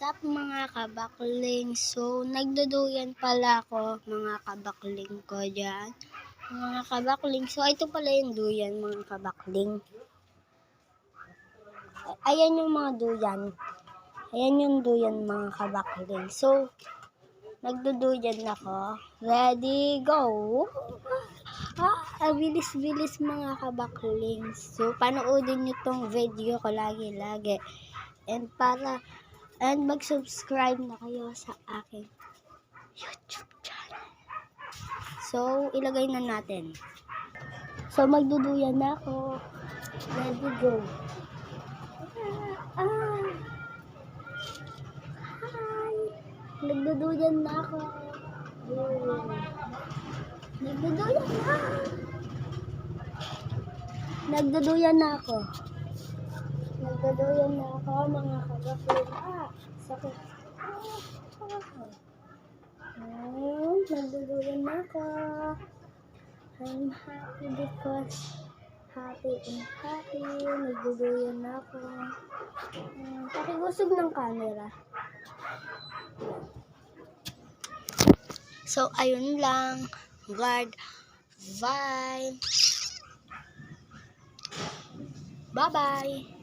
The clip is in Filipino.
Sup mga kabakling? So, nagduduyan pala ako mga kabakling ko dyan. Mga kabakling. So, ito pala yung duyan mga kabakling. Ayan yung mga duyan. Ayan yung duyan mga kabakling. So, nagduduyan ako. Ready, go! Ah, bilis-bilis mga kabakling. So, panoodin nyo tong video ko lagi-lagi. And para, and mag-subscribe na kayo sa aking YouTube channel. So, ilagay na natin. So, magduduyan na ako. Ready, go. Ah. Hi. Nagduduyan na ako. Yun. Nagduduyan na. Nagduduyan na ako. Nagduduyan na ako mga kabakil. Sakit. Oh, nagduduyan na ako. I'm happy because happy and happy. Nagduduyan na ako. Pakibusog ng camera. So, ayun lang. Guard. Bye. Bye-bye.